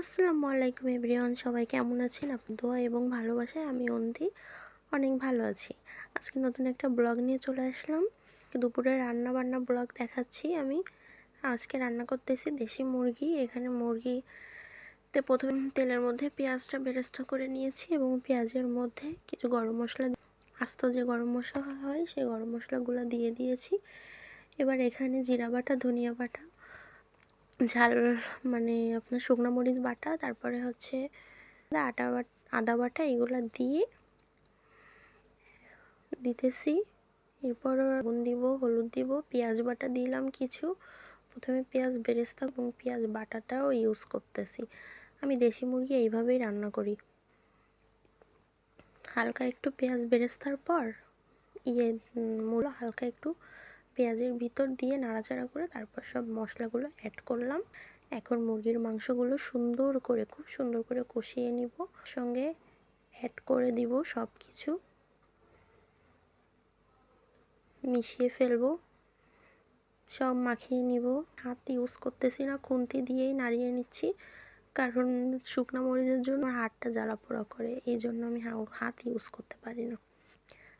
আসসালামু আলাইকুম এভরিওয়ান, সবাই কেমন আছেন? আপনার দোয়া এবং ভালোবাসায় আমি অন্তি অনেক ভালো আছি। আজকে নতুন একটা ব্লগ নিয়ে চলে আসলাম। দুপুরে রান্না বান্না ব্লগ দেখাচ্ছি আমি। আজকে রান্না করতেছি দেশি মুরগি। এখানে মুরগিতে প্রথমে তেলের মধ্যে পেঁয়াজটা বেরেস্তা করে নিয়েছি এবং পেঁয়াজের মধ্যে কিছু গরম মশলা আস্ত যে গরম মশলা হয়, সেই গরম মশলাগুলো দিয়ে দিয়েছি। এবার এখানে জিরা বাটা, ধনিয়া বাটা ঝাল মানে আপনার শুকনো মরিচ বাটা, তারপরে হচ্ছে আটা আদা বাটা এগুলো দিয়ে দিতেছি। এরপর আগুন দিব, হলুদ দিব, পেঁয়াজ বাটা দিলাম কিছু। প্রথমে পেঁয়াজ বেরেস্তা এবং পেঁয়াজ বাটাটাও ইউজ করতেছি। আমি দেশি মুরগি এইভাবেই রান্না করি। হালকা একটু পেঁয়াজ বেরেস্তার পর ইয়ে মূল হালকা একটু পেঁয়াজের ভিতর দিয়ে নাড়াচাড়া করে তারপর সব মশলাগুলো অ্যাড করলাম। এখন মুরগির মাংসগুলো সুন্দর করে, খুব সুন্দর করে কষিয়ে নিব। সঙ্গে অ্যাড করে দিব সব কিছু মিশিয়ে ফেলব। সব মাখিয়ে নিব। হাত ইউজ করতেছি না, খুন্তি দিয়েই নাড়িয়ে নিচ্ছি। কারণ শুকনো মরিচের জন্য হাতটা জ্বালা পোড়া করে, এই জন্য আমি হাত ইউজ করতে পারি না।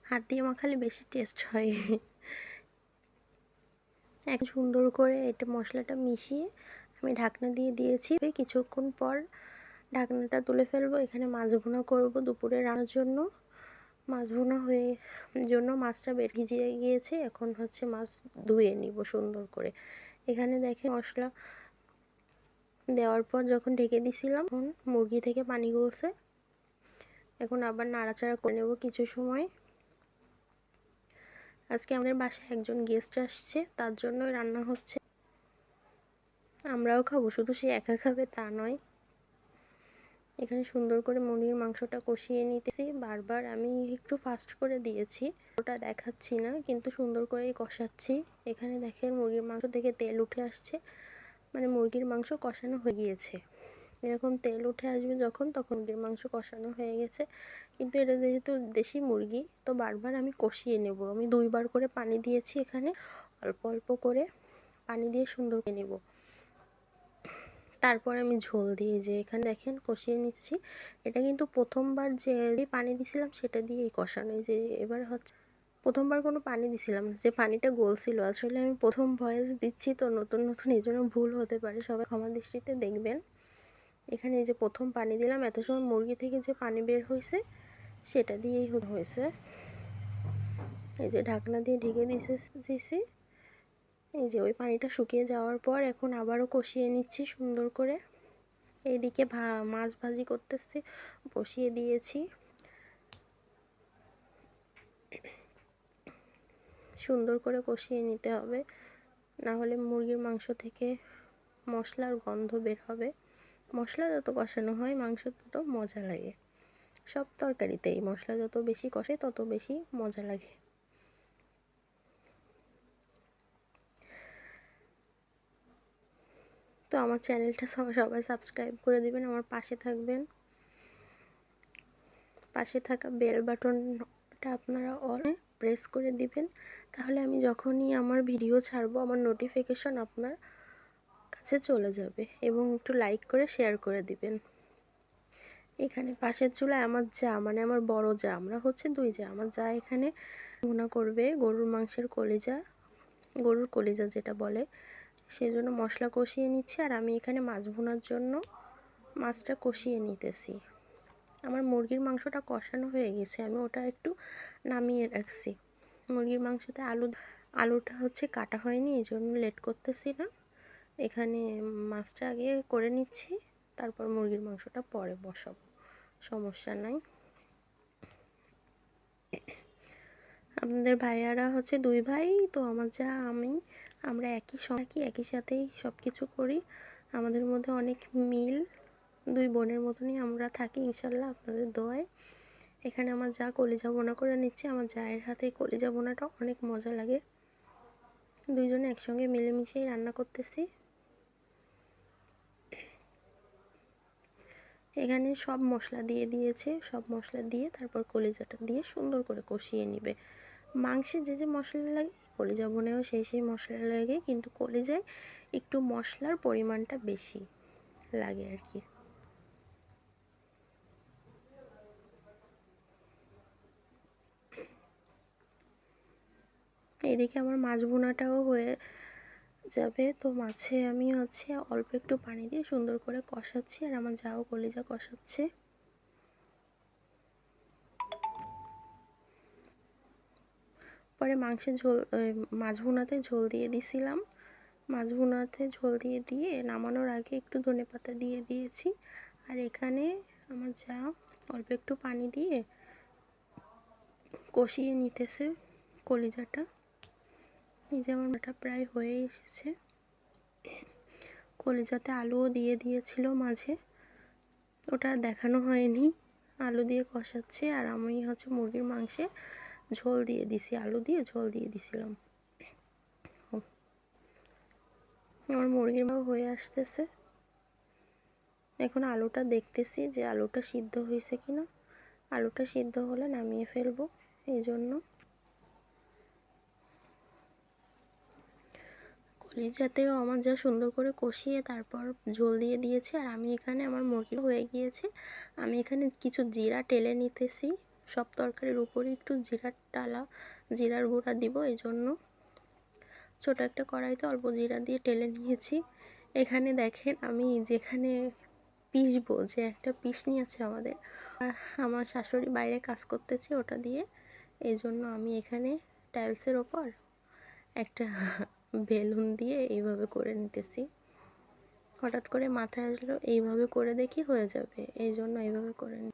হাত দিয়ে মাখালে বেশি টেস্ট হয়। এক সুন্দর করে এটা মশলাটা মিশিয়ে আমি ঢাকনা দিয়ে দিয়েছি। কিছুক্ষণ পর ঢাকনাটা তুলে ফেলব। এখানে মাছ ভুনা করব দুপুরে রান্নার জন্য। মাছ ভুনা হয়ে জন্য মাছটা বের ভিজিয়ে গিয়েছে। এখন হচ্ছে মাছ ধুয়ে নিব সুন্দর করে। এখানে দেখে মশলা দেওয়ার পর যখন ঢেকে দিছিলাম, তখন মুরগি থেকে পানি গলছে। এখন আবার নাড়াচাড়া করে নেব কিছু সময়। আজকে আমাদের বাসায় একজন গেস্ট আসছে, তার জন্য রান্না হচ্ছে। আমরাও খাব, শুধু সে একা খাবে তা নয়। এখানে সুন্দর করে মুরগির মাংসটা কষিয়ে নিতেছি। বারবার আমি একটু ফাস্ট করে দিয়েছি, ওটা দেখাচ্ছি না, কিন্তু সুন্দর করেই কষাচ্ছি। এখানে দেখেন মুরগির মাংস থেকে তেল উঠে আসছে মানে মুরগির মাংস কষানো হয়ে গিয়েছে। এরকম তেল উঠে আসবে যখন, তখন মুরগির মাংস কষানো হয়ে গেছে। কিন্তু এটা যেহেতু দেশি মুরগি, তো বারবার আমি কষিয়ে নেব। আমি দুইবার করে পানি দিয়েছি এখানে, অল্প অল্প করে পানি দিয়ে সুন্দর করে নেব। তারপর আমি ঝোল দিয়ে যে এখানে দেখেন কষিয়ে নিচ্ছি। এটা কিন্তু প্রথমবার যে পানি দিছিলাম সেটা দিয়েই কষানো। যে এবার হচ্ছে প্রথমবার কোনো পানি দিছিলাম যে পানিটা গলছিল। আসলে আমি প্রথম ভয়েস দিচ্ছি তো নতুন নতুন, এই জন্য ভুল হতে পারে। সবাই ক্ষমা দৃষ্টিতে দেখবেন। এখানে যে প্রথম পানি দিলাম, এত সময় মুরগি থেকে যে পানি বের হয়েছে, সেটা দিয়েই হয়েছে। এই যে ঢাকনা দিয়ে ঢেকে দিয়েছে দিয়েছি এই যে ওই পানিটা শুকিয়ে যাওয়ার পর এখন আবারও কষিয়ে নিচ্ছি সুন্দর করে। এইদিকে ভা মাছ ভাজি করতেছি, বসিয়ে দিয়েছি। সুন্দর করে কষিয়ে নিতে হবে না হলে মুরগির মাংস থেকে মশলার গন্ধ বের হবে। মশলা যত কষানো হয়, মাংস তত মজা লাগে। সব তরকারিতেই মশলা যত বেশি কষে, তত বেশি মজা লাগে। তো আমার চ্যানেলটা সবাই সাবস্ক্রাইব করে দিবেন, আমার পাশে থাকবেন। পাশে থাকা বেল বাটনটা আপনারা অল প্রেস করে দিবেন। তাহলে আমি যখনই আমার ভিডিও ছাড়বো, আমার নোটিফিকেশন আপনার কাছে চলে যাবে এবং একটু লাইক করে শেয়ার করে দিবেন। এখানে পাশের চুলা আমার যা মানে আমার বড় যা, আমরা হচ্ছে দুই যা। আমার যা এখানে ভুনা করবে, গরুর মাংসের কলিজা, গরুর কলিজা যেটা বলে সেই জন্য মশলা কষিয়ে নিচ্ছি আর আমি এখানে মাছ ভুনার জন্য মাছটা কষিয়ে নিতেছি। আমার মুরগির মাংসটা কষানো হয়ে গেছে, আমি ওটা একটু নামিয়ে রাখছি। মুরগির মাংসতে আলু, আলুটা হচ্ছে কাটা হয়নি, এই জন্য লেট করতেছি না। এখানে মাছটা আগে করে নিচ্ছি, তারপর মুরগির মাংসটা পরে বসাবো, সমস্যা নাই। আপনাদের ভাইয়ারা হচ্ছে দুই ভাই, তো আমার যা আমি, আমরা একই সঙ্গে একই সাথেই সব কিছু করি। আমাদের মধ্যে অনেক মিল, দুই বোনের মতনই আমরা থাকি, ইনশাল্লাহ আপনাদের দোয়ায়। এখানে আমার যা কলিজা বোনা করে নিচ্ছে, আমার জায়ের হাতে কলিজা বোনাটা অনেক মজা লাগে। দুইজনে একসঙ্গে মিলেমিশেই রান্না করতেছি। এখানে সব মশলা দিয়ে দিয়েছে, সব মশলা দিয়ে তারপর কলিজাটা দিয়ে সুন্দর করে কষিয়ে নেবে। মাংসে যে যে মশলা লাগে, কলিজা বনেও সেই সেই মশলা লাগে, কিন্তু কলিজায় একটু মশলার পরিমাণটা বেশি লাগে আর কি। এদিকে আমার মাছ বোনাটাও হয়ে যাবে। তো মাছে আমি হচ্ছে অল্প একটু পানি দিয়ে সুন্দর করে কষাচ্ছি আর আমার যাও কলিজা কষাচ্ছে। পরে মাংসের ঝোল মাছ ভুনাতে ঝোল দিয়ে দিছিলাম। মাছ ভুনাতে ঝোল দিয়ে দিয়ে নামানোর আগে একটু ধনে পাতা দিয়ে দিয়েছি। আর এখানে আমার যা অল্প একটু পানি দিয়ে কষিয়ে নিতেছে কলিজাটা। এই যে আমার মাটা প্রায় হয়ে এসেছে। কলিজাতে আলুও দিয়ে দিয়েছিল মাঝে। ওটা দেখানো হয়নি। আলু দিয়ে কষাচ্ছে আর আমি হচ্ছে মুরগির মাংসে ঝোল দিয়ে দিছি। আলু দিয়ে ঝোল দিয়ে দিছিলাম। আমার মুরগির মাও হয়ে আসতেছে। এখন আলুটা দেখতেছি যে আলুটা সিদ্ধ হয়েছে কি না আলুটা সিদ্ধ হলে নামিয়ে ফেলব। এই জন্য কলিজাতেও আমার যা সুন্দর করে কষিয়ে তারপর ঝোল দিয়ে দিয়েছে। আর আমি এখানে আমার মুরগি হয়ে গিয়েছে। আমি এখানে কিছু জিরা টেলে নিতেছি। সব তরকারির উপরে একটু জিরার টালা, জিরার গুঁড়া দিব এই জন্য ছোটো একটা কড়াইতে অল্প জিরা দিয়ে টেলে নিয়েছি। এখানে দেখেন আমি যেখানে পিসবো যে একটা পিসনি আছে আমাদের, আমার শাশুড়ি বাইরে কাজ করতেছে ওটা দিয়ে। এই জন্য আমি এখানে টাইলসের ওপর একটা বেলুন দিয়ে এইভাবে করে নিতেছি। হঠাৎ করে মাথায় আসলো, এইভাবে করে দেখি হয়ে যাবে, এই জন্য এইভাবে করে নি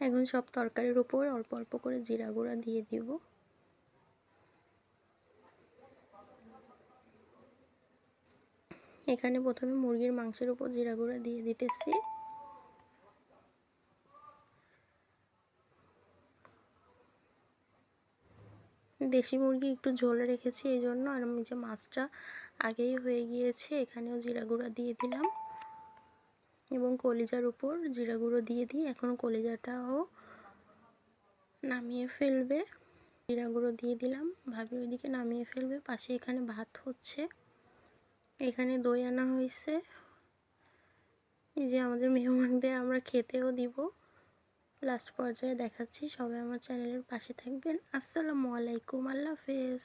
এখন সব তরকারির উপর অল্প অল্প করে জিরা গুঁড়া দিয়ে দিব। এখানে প্রথমে মুরগির মাংসের উপর জিরা গুঁড়া দিয়ে দিতেছি। দেশি মুরগি একটু ঝোল রেখেছি এই জন্য আর আমি যে মাছটা আগেই হয়ে গিয়েছে এখানেও জিরা গুঁড়া দিয়ে দিলাম। এবং কলিজার উপর জিরা গুঁড়ো দিয়ে দিই, এখন কলিজাটাও নামিয়ে ফেলবে। জিরা গুঁড়ো দিয়ে দিলাম, ভাবি ওইদিকে নামিয়ে ফেলবে, পাশে এখানে ভাত হচ্ছে। এখানে দই আনা হয়েছে। এই যে আমাদের মেহমানদের আমরা খেতেও দিব। লাস্ট পর্যায়ে দেখাচ্ছি। সবাই আমার চ্যানেলের পাশে থাকবেন। আসসালামু আলাইকুম। আল্লাহ হাফেজ।